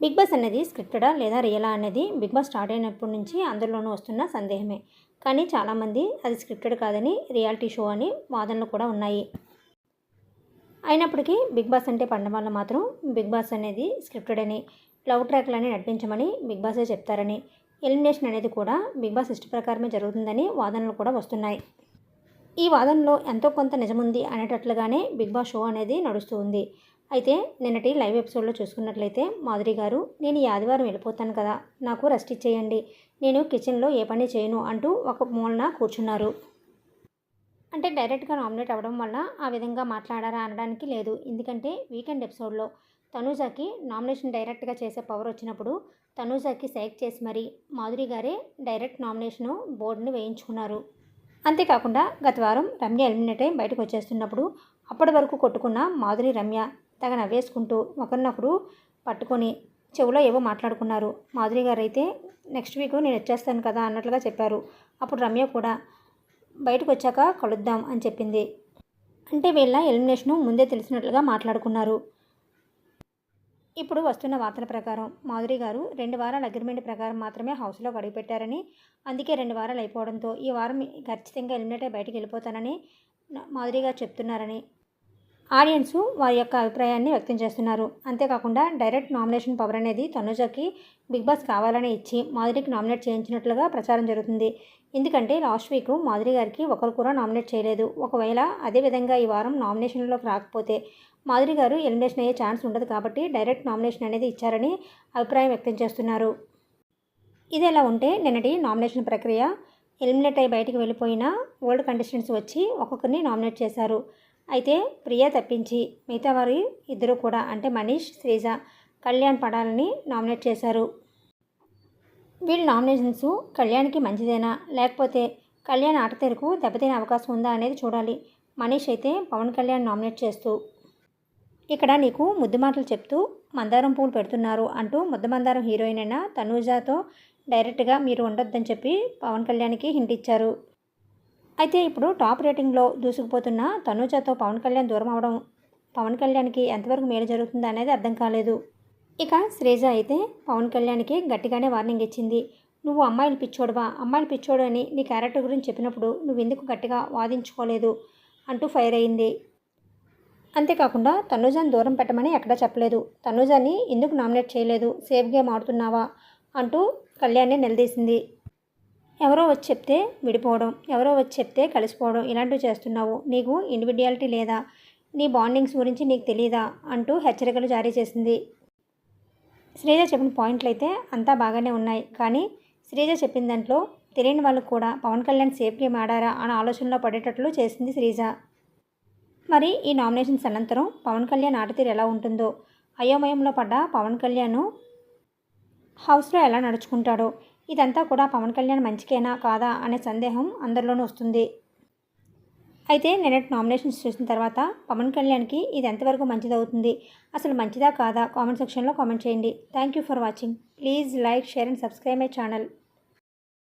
Big Boss అనేది స్క్రిప్టెడా లేదా రియలా అనేది బిగ్ బాస్ స్టార్ట్ అయినప్పటి నుంచి అందరిలోనూ వస్తున్న సందేహమే. కానీ చాలామంది అది స్క్రిప్టెడ్ కాదని రియాలిటీ షో అని వాదనలు కూడా ఉన్నాయి. అయినప్పటికీ బిగ్ బాస్ అంటే పడిన వాళ్ళు మాత్రం బిగ్ బాస్ అనేది స్క్రిప్టెడ్ అని లవ్ ట్రాక్లని నడిపించమని బిగ్ బాసే చెప్తారని ఎలిమినేషన్ అనేది కూడా బిగ్ బాస్ ఇష్ట ప్రకారమే జరుగుతుందని వాదనలు కూడా వస్తున్నాయి. ఈ వాదనలో ఎంతో కొంత నిజముంది అనేటట్లుగానే బిగ్ బాస్ షో అనేది నడుస్తూ ఉంది. అయితే నిన్నటి లైవ్ ఎపిసోడ్లో చూసుకున్నట్లయితే మాధురి గారు నేను ఈ ఆదివారం వెళ్ళిపోతాను కదా నాకు రెస్ట్ ఇచ్చేయండి నేను కిచెన్లో ఏ పని చేయను అంటూ ఒక మూలన కూర్చున్నారు. అంటే డైరెక్ట్గా నామినేట్ అవ్వడం వల్ల ఆ విధంగా మాట్లాడారా అనడానికి లేదు. ఎందుకంటే వీకెండ్ ఎపిసోడ్లో తనూజాకి నామినేషన్ డైరెక్ట్గా చేసే పవర్ వచ్చినప్పుడు తనూజాకి సెలెక్ట్ చేసి మరీ మాధురి గారే డైరెక్ట్ నామినేషను బోర్డుని వేయించుకున్నారు. అంతేకాకుండా గత వారం రమ్య ఎలిమినేట్ అయి బయటకు వచ్చేస్తున్నప్పుడు అప్పటి వరకు కొట్టుకున్న మాధురి రమ్య తగ నవ్వేసుకుంటూ ఒకరినొకరు పట్టుకొని చెవిలో ఏవో మాట్లాడుకున్నారు. మాధురి గారు అయితే నెక్స్ట్ వీక్ నేను వచ్చేస్తాను కదా అన్నట్లుగా చెప్పారు. అప్పుడు రమ్య కూడా బయటకు వచ్చాక కలుద్దాం అని చెప్పింది. అంటే వీళ్ళ ఎలిమినేషను ముందే తెలిసినట్లుగా మాట్లాడుకున్నారు. ఇప్పుడు వస్తున్న వార్తల ప్రకారం మాధురి గారు రెండు వారాల అగ్రిమెంట్ ప్రకారం మాత్రమే హౌస్లో గడిపెట్టారని అందుకే రెండు వారాలు అయిపోవడంతో ఈ వారం ఖచ్చితంగా ఎలిమినేట్ అయి బయటికి వెళ్ళిపోతానని మాధురి గారు చెప్తున్నారని ఆడియన్స్ వారి యొక్క అభిప్రాయాన్ని వ్యక్తం చేస్తున్నారు. అంతేకాకుండా డైరెక్ట్ నామినేషన్ పవర్ అనేది తనుజకి బిగ్ బాస్ కావాలని ఇచ్చి మాధురికి నామినేట్ చేయించినట్లుగా ప్రచారం జరుగుతుంది. ఎందుకంటే లాస్ట్ వీక్ మాధురి గారికి ఒకరు కూడా నామినేట్ చేయలేదు. ఒకవేళ అదే విధంగా ఈ వారం నామినేషన్లోకి రాకపోతే మాధురి గారు ఎలిమినేషన్ అయ్యే ఛాన్స్ ఉండదు కాబట్టి డైరెక్ట్ నామినేషన్ అనేది ఇచ్చారని అభిప్రాయం వ్యక్తం చేస్తున్నారు. ఇది ఎలా ఉంటే నిన్నటి నామినేషన్ ప్రక్రియ ఎలిమినేట్ అయ్యి బయటికి వెళ్ళిపోయిన ఓల్డ్ కంటెస్టెంట్స్ వచ్చి ఒక్కొక్కరిని నామినేట్ చేశారు. అయితే ప్రియా తప్పించి మిగతా వారి ఇద్దరు కూడా అంటే మనీష్ శ్రీజ కళ్యాణ్ పడాలని నామినేట్ చేశారు. వీళ్ళ నామినేషన్స్ కళ్యాణ్కి మంచిదేనా? లేకపోతే కళ్యాణ్ ఆట తెరకు దెబ్బతినే అవకాశం ఉందా అనేది చూడాలి. మనీష్ అయితే పవన్ కళ్యాణ్ నామినేట్ చేస్తూ ఇక్కడ నీకు ముద్దు మాటలు చెప్తూ మందారం పూలు పెడుతున్నారు అంటూ ముద్ద మందారం హీరోయిన్ అయిన తనూజాతో డైరెక్ట్గా మీరు ఉండొద్దని చెప్పి పవన్ కళ్యాణ్కి హింట్ ఇచ్చారు. అయితే ఇప్పుడు టాప్ రేటింగ్లో దూసుకుపోతున్న తనుజాతో పవన్ కళ్యాణ్ దూరం అవడం పవన్ కళ్యాణ్కి ఎంతవరకు మేలు జరుగుతుందా అనేది అర్థం కాలేదు. ఇక శ్రీజ అయితే పవన్ కళ్యాణ్కి గట్టిగానే వార్నింగ్ ఇచ్చింది. నువ్వు అమ్మాయిలు పిచ్చోడువా? అమ్మాయిలు పిచ్చోడు అని నీ క్యారెక్టర్ గురించి చెప్పినప్పుడు నువ్వు ఎందుకు గట్టిగా వాదించుకోలేదు? అంటూ ఫైర్ అయింది. అంతేకాకుండా తనుజాని దూరం పెట్టమని ఎక్కడా చెప్పలేదు. తనుజాని ఎందుకు నామినేట్ చేయలేదు? సేఫ్ గేమ్ ఆడుతున్నావా? అంటూ కళ్యాణ్ని నిలదీసింది. ఎవరో వచ్చి చెప్తే విడిపోవడం ఎవరో వచ్చి చెప్తే కలిసిపోవడం ఇలాంటివి చేస్తున్నావు. నీకు ఇండివిజువాలిటీ లేదా? నీ బాండింగ్స్ గురించి నీకు తెలియదా అంటూ హెచ్చరికలు జారీ చేసింది. శ్రీజ చెప్పిన పాయింట్లు అయితే అంతా బాగానే ఉన్నాయి. కానీ శ్రీజ చెప్పిన దాంట్లో తెలియని వాళ్ళు కూడా పవన్ కళ్యాణ్ సేఫ్ గేమ్ ఆడారా అనే ఆలోచనలో పడేటట్లు చేసింది శ్రీజ. మరి ఈ నామినేషన్స్ అనంతరం పవన్ కళ్యాణ్ ఆటతీరు ఎలా ఉంటుందో? అయోమయంలో పడ్డ పవన్ కళ్యాణ్ హౌస్లో ఎలా నడుచుకుంటాడో? ఇదంతా కూడా పవన్ కళ్యాణ్ మంచికేనా కాదా అనే సందేహం అందరిలోనూ వస్తుంది. అయితే నిన్నటి నామినేషన్స్ చూసిన తర్వాత పవన్ కళ్యాణ్కి ఇది ఎంతవరకు మంచిదవుతుంది? అసలు మంచిదా కాదా? కామెంట్ సెక్షన్లో కామెంట్ చేయండి. Thank you for watching please like share and subscribe my channel